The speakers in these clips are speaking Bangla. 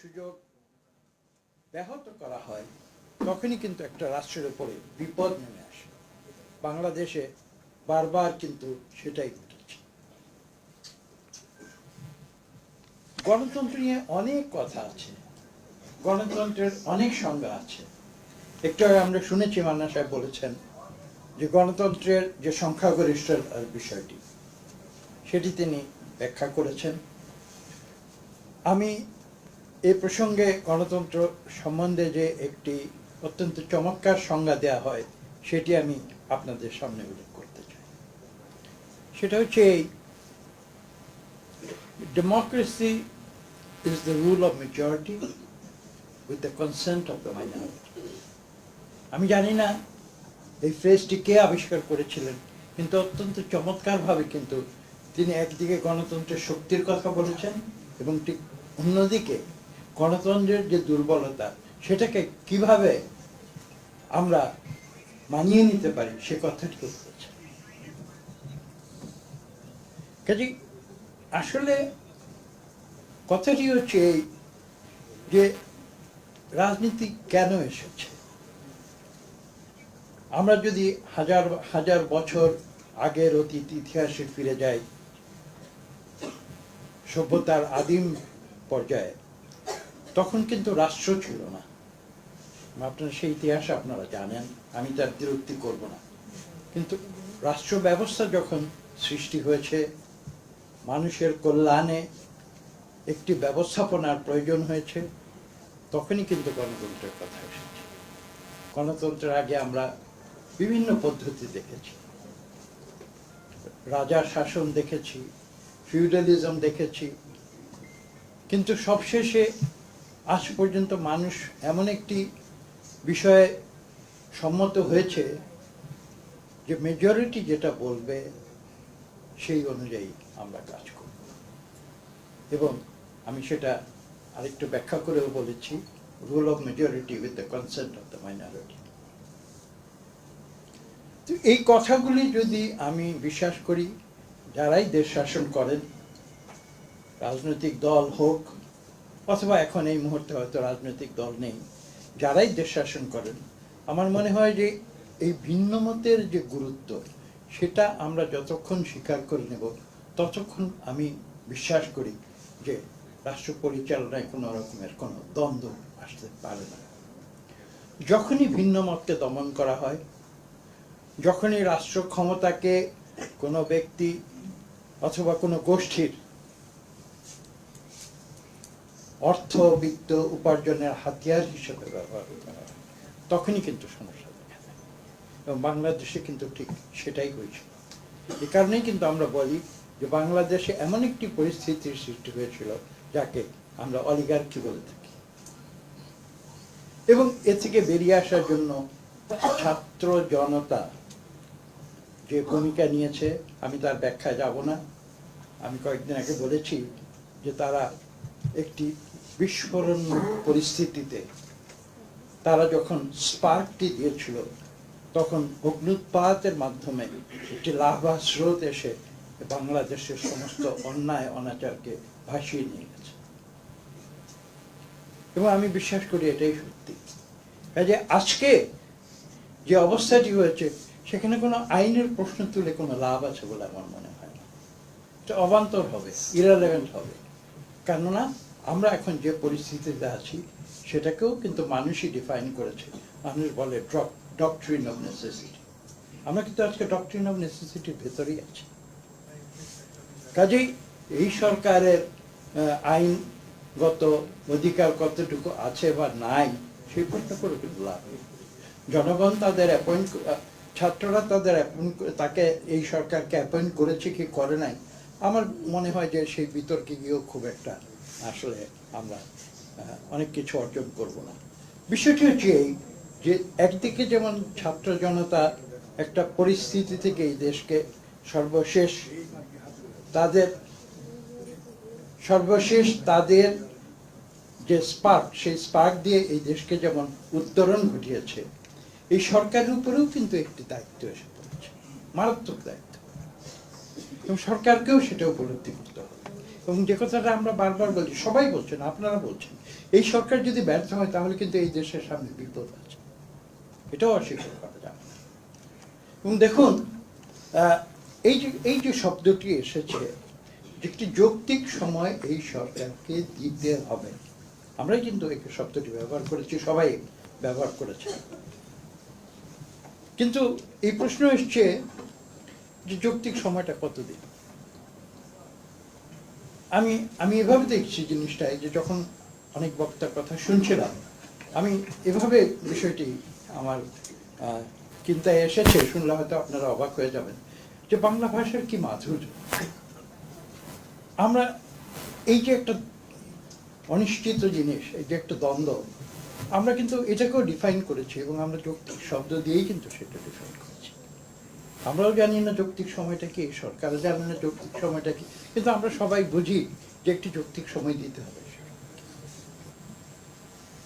সুযোগ ব্যাহত করা হয়, তখনই কিন্তু একটা রাষ্ট্রের উপরে বিপদ নেমে আসে। বাংলাদেশে বারবার কিন্তু সেটাই ঘটেছে। গণতন্ত্র নিয়ে অনেক কথা আছে, গণতন্ত্রের অনেক সংজ্ঞা আছে। একটু আমরা শুনেছি মান্না সাহেব বলেছেন যে গণতন্ত্রের যে সংখ্যাগরিষ্ঠের বিষয়টি, সেটি তিনি ব্যাখ্যা করেছেন। আমি এই প্রসঙ্গে গণতন্ত্র সম্বন্ধে যে একটি অত্যন্ত চমৎকার সংজ্ঞা দেওয়া হয়, সেটি আমি আপনাদের সামনে উল্লেখ করতে চাই। সেটা হচ্ছে এই democracy is the rule of majority with the consent of the minority আমি জানি না এই ফ্রেজটি কে আবিষ্কার করেছিলেন, কিন্তু অত্যন্ত চমৎকারভাবে কিন্তু তিনি একদিকে গণতন্ত্রের শক্তির কথা বলেছেন এবং ঠিক অন্যদিকে গণতন্ত্রের যে দুর্বলতা, সেটাকে কীভাবে আমরা মানিয়ে নিতে পারি, সে কথাটি বলেছেন কাজে আসলে কথাটি হচ্ছে এই যে রাজনীতি কেন এসেছে? আমরা যদি হাজার হাজার বছর আগের অতীত ইতিহাসে ফিরে যাই, সভ্যতার আদিম পর্যায়ে তখন কিন্তু রাষ্ট্র ছিল না। আপনার সেই ইতিহাস আপনারা জানেন, আমি তার বিরক্তি করব না। কিন্তু রাষ্ট্র ব্যবস্থা যখন সৃষ্টি হয়েছে, মানুষের কল্যাণে একটি ব্যবস্থাপনার প্রয়োজন হয়েছে, তখনই কিন্তু গণতন্ত্রের কথা এসেছে। গণতন্ত্রের আগে আমরা বিভিন্ন পদ্ধতি দেখেছি। রাজার শাসন দেখেছি, ফিউডালিজম দেখেছি। কিন্তু সবশেষে আজ পর্যন্ত মানুষ এমন একটি বিষয়ে সম্মত হয়েছে যে মেজরিটি যেটা বলবে, সেই অনুযায়ী আমরা কাজ করব। এবং আমি সেটা আরেকটু ব্যাখ্যা করেও বলেছি rule of majority with the consent of the minority তো এই কথাগুলি যদি আমি বিশ্বাস করি, যারাই দেশ শাসন করেন, রাজনৈতিক দল হোক অথবা এখন এই মুহূর্তে হয়তো রাজনৈতিক দল নেই, যারাই দেশ শাসন করেন, আমার মনে হয় যে এই ভিন্ন মতের যে গুরুত্ব, সেটা আমরা যতক্ষণ স্বীকার করে নেব, ততক্ষণ আমি বিশ্বাস করি যে রাষ্ট্র পরিচালনায় কোনো রকমের কোনো দ্বন্দ্ব আসতে পারে না। যখনই ভিন্ন মতকে দমন করা হয়, যখনই রাষ্ট্র ক্ষমতাকে কোনো ব্যক্তি অথবা কোনো গোষ্ঠীর অর্থ বিত্ত উপার্জনের হাতিয়ার হিসেবে ব্যবহার তখনই কিন্তু সমস্যা দেখা দেয়। এবং বাংলাদেশে কিন্তু ঠিক সেটাই হয়েছিল। এ কারণেই কিন্তু আমরা বলি যে বাংলাদেশে এমন একটি পরিস্থিতির সৃষ্টি হয়েছিল যাকে আমরা অলিগার্কি বলে থাকি। এবং এ থেকে বেরিয়ে আসার জন্য ছাত্র জনতা যে ভূমিকা নিয়েছে, আমি তার ব্যাখ্যা যাব না। আমি কয়েকদিন আগে বলেছি যে তারা একটি বিস্ফোরণ পরিস্থিতিতে তারা যখন স্পার্কটি দিয়েছিল, তখন অগ্নুৎপাতের মাধ্যমে একটি লাভা স্রোত এসে বাংলাদেশের সমস্ত অন্যায় অনাচারকে ভাসিয়ে নিয়ে গেছে। এবং আমি বিশ্বাস করি এটাই সত্যি। কাজে আজকে যে অবস্থাটি হয়েছে, সেখানে কোনো আইনের প্রশ্ন তুলে কোনো লাভ আছে বলে আমার মনে হয় না। এটা অবান্তর হবে ইরালেভেন্ট হবে। কেননা আমরা এখন যে পরিস্থিতিতে আছি, সেটাকেও কিন্তু মানুষই ডিফাইন করেছে। মানুষ বলে ডক্ট্রিন অফ নেসেসিটি আমরা কিন্তু আজকে ডক্ট্রিন অফ নেসেসিটির ভেতরেই আছি। কাজেই এই সরকারের আইনগত অধিকার কতটুকু আছে বা নাই, সেই প্রশ্ন করে কিন্তু লাভ জনগণ তাদের অ্যাপয়েন্ট ছাত্ররা তাদের অ্যাপয়েন্ট তাকে এই সরকারকে অ্যাপয়েন্ট করেছে কি করে নাই, আমার মনে হয় যে সেই বিতর্কে গিয়েও খুব একটা আসলে আমরা অনেক কিছু অর্জন করব না। বিষয়টি হচ্ছে এই যে একদিকে যেমন ছাত্র জনতা একটা পরিস্থিতি থেকে এই দেশকে সর্বশেষ তাদের সর্বশেষ তাদের যে স্পার্ক, সেই স্পার্ক দিয়ে এই দেশকে যেমন উত্তরণ ঘটিয়েছে, এই সরকারের উপরেও কিন্তু একটি দায়িত্ব এসে পড়েছে, মারাত্মক দায়িত্ব। এবং সরকারকেও সেটা উপলব্ধি করতে হবে। এবং যে কথাটা আমরা বারবার বলি সবাই বলছেন, আপনারা বলছেন, এই সরকার যদি ব্যর্থ হয়, তাহলে কিন্তু এই দেশের সামনে বিপদ আছে। এটাও অস্বীকার করা যাবে এবং দেখুন এই যে এই যে শব্দটি এসেছে একটি যৌক্তিক সময় এই সরকারকে দিতে হবে। আমরাই কিন্তু এই শব্দটি ব্যবহার করেছি, সবাই ব্যবহার করেছে। কিন্তু এই প্রশ্ন এসছে যে যৌক্তিক সময়টা কতদিন? আমি আমি এভাবে দেখছি জিনিসটাই যে যখন অনেক বক্তার কথা শুনছিলাম, আমি এভাবে বিষয়টি আমার চিন্তায় এসেছে, শুনলে হয়তো আপনারা অবাক হয়ে যাবেন, যে বাংলা ভাষার কি মাধুর্য। আমরা এই যে একটা অনিশ্চিত জিনিস, এই যে একটা দ্বন্দ্ব, আমরা কিন্তু এটাকেও ডিফাইন করেছি এবং আমরা যৌক্তিক শব্দ দিয়েই কিন্তু সেটা ডিফাইন করেছি। আমরাও জানি না যৌক্তিক সময়টা কি, সরকারও জানে না যৌক্তিক সময়টা কি, কিন্তু আমরা সবাই বুঝি যে একটি যৌক্তিক সময় দিতে হবে।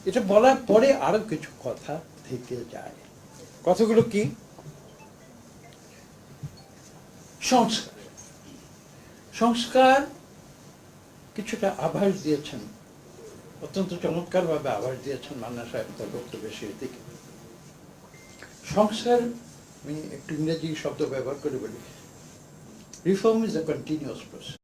এটা বলার পরে আরও কিছু কথা থেকে যায়। কথাগুলো কি? সংস্কার। সংস্কার কিছুটা আভাস দিয়েছেন। অত্যন্ত চমৎকারভাবে আভাস দিয়েছেন মান্না সাহেব তার বক্তব্যের শেষ দিকে। সংস্কার আমি একটু ইংরেজি শব্দ ব্যবহার করে বলি reform is a continuous process